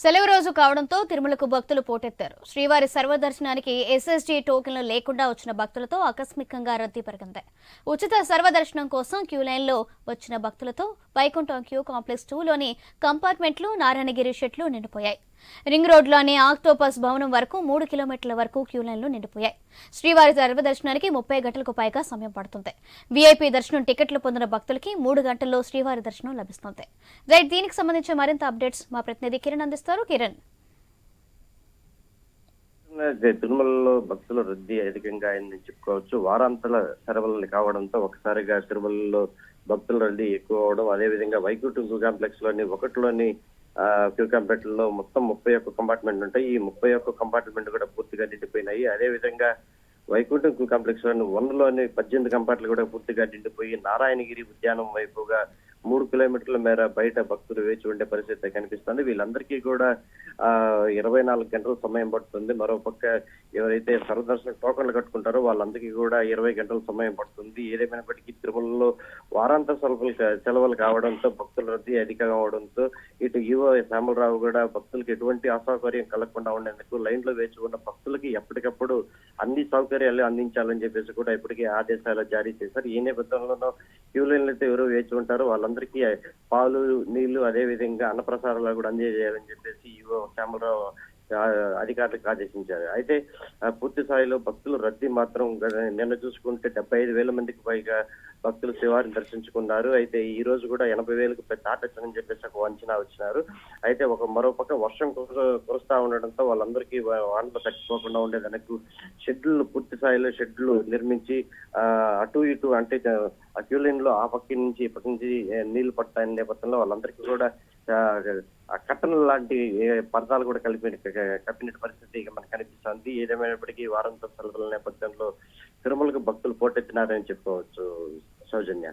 సెలవు రోజు కావడంతో తిరుమలకు భక్తులు పోటెత్తారు. శ్రీవారి సర్వదర్శనానికి ఎస్ఎస్జీ టోకెన్లు లేకుండా వచ్చిన భక్తులతో ఆకస్మికంగా రద్దీ పెరిగింది. ఉచిత సర్వదర్శనం కోసం క్యూ లైన్లో వచ్చిన భక్తులతో వైకుంఠం క్యూ కాంప్లెక్స్ టూలోని కంపార్ట్మెంట్లు నారాయణగిరి షెట్లు నిండిపోయాయి. రింగ్ రోడ్లోని ఆక్టోపస్ భవనం వరకు మూడు కిలోమీటర్ల వరకు క్యూ లైన్లు నిండిపోయాయి. శ్రీవారి సర్వదర్శనానికి ముప్పై గంటలకు పైగా సమయం పడుతుంది. వీఐపీ దర్శనం టికెట్లు పొందిన భక్తులకి మూడు గంటల్లో శ్రీవారి దర్శనం లభిస్తుంది. రైట్ దీనికి సంబంధించి మరింత అప్డేట్స్ మా ప్రతినిధి కిరణ్ అందిస్తారు. కిరణ్. తిరుమలలో భక్తుల రద్దీ అధికంగా అయిందని చెప్పుకోవచ్చు. వారాంతల సెలవులు కావడంతో ఒకసారిగా తిరుమలలో భక్తుల రద్దీ ఎక్కువ అవడం అదేవిధంగా వైకుంఠ కాంప్లెక్స్లోని ఒకటిలోని ఆ, క్యూ లో మొత్తం ముప్పై ఒక్క కంపార్ట్మెంట్ ఉంటాయి. ఈ ముప్పై ఒక్క కంపార్ట్మెంట్ కూడా పూర్తిగా నిండిపోయినాయి. అదేవిధంగా వైకుంఠం క్యూ కాంప్లెక్స్లోని వన్లోని పద్దెనిమిది కంపార్ట్లు కూడా పూర్తిగా నిండిపోయి నారాయణగిరి ఉద్యానం వైపుగా మూడు కిలోమీటర్ల మేర బయట భక్తులు వేచి ఉండే పరిస్థితి కనిపిస్తుంది. వీళ్ళందరికీ కూడా ఆ ఇరవై నాలుగు గంటల సమయం పడుతుంది. మరోపక్క ఎవరైతే సర్వదర్శన టోకన్లు కట్టుకుంటారో వాళ్ళందరికీ కూడా ఇరవై గంటల సమయం పడుతుంది. ఏదేమైనప్పటికీ తిరుమలలో వారాంత సెలవులు సెలవులు కావడంతో భక్తుల రద్దీ అధికంగా అవడంతో ఇటు యువ శ్యామలరావు కూడా భక్తులకు ఎటువంటి అసౌకర్యం కలగకుండా ఉండేందుకు లైన్లో వేచి ఉన్న భక్తులకి ఎప్పటికప్పుడు అన్ని సౌకర్యాలు అందించాలని చెప్పేసి కూడా ఇప్పటికే ఆదేశాలు జారీ చేశారు. ఈ నేపథ్యంలోనూ క్యూ లైన్లు అయితే ఎవరు వేచి ఉంటారో వాళ్ళందరికీ పాలు నీళ్ళు అదే విధంగా అన్నప్రసారాలు కూడా అందజేయాలని చెప్పేసి ఈవో శ్యామలరావు అధికారులకు ఆదేశించారు. అయితే పూర్తి స్థాయిలో భక్తులు రద్దీ మాత్రం నిన్న చూసుకుంటే డెబ్బై ఐదు వేల మందికి పైగా భక్తులు శివారిని దర్శించుకున్నారు. అయితే ఈ రోజు కూడా ఎనభై వేలకు పెద్ద దాటొచ్చని చెప్పేసి ఒక అంచనా వచ్చినారు. అయితే ఒక మరోపక్క వర్షం కురుస్తా ఉండడంతో వాళ్ళందరికీ వా- వానలు తగ్గిపోకుండా ఉండేదానికి షెడ్లు పూర్తి స్థాయిలో షెడ్లు నిర్మించి అటు ఇటు అంటే ఆ క్యూ లో ఆ పక్క నుంచి ఈ పక్క నుంచి నీళ్ళు పడతాయని నేపథ్యంలో వాళ్ళందరికీ కూడా కట్టలు లాంటి పర్దాలు పరదాలు కూడా కలిపి కప్పిన పరిస్థితి మనకు కనిపిస్తుంది. ఏదేమైనప్పటికీ వారంతో సెలవుల నేపథ్యంలో తిరుమలకు భక్తులు పోటెత్తినారని చెప్పుకోవచ్చు సౌజన్య.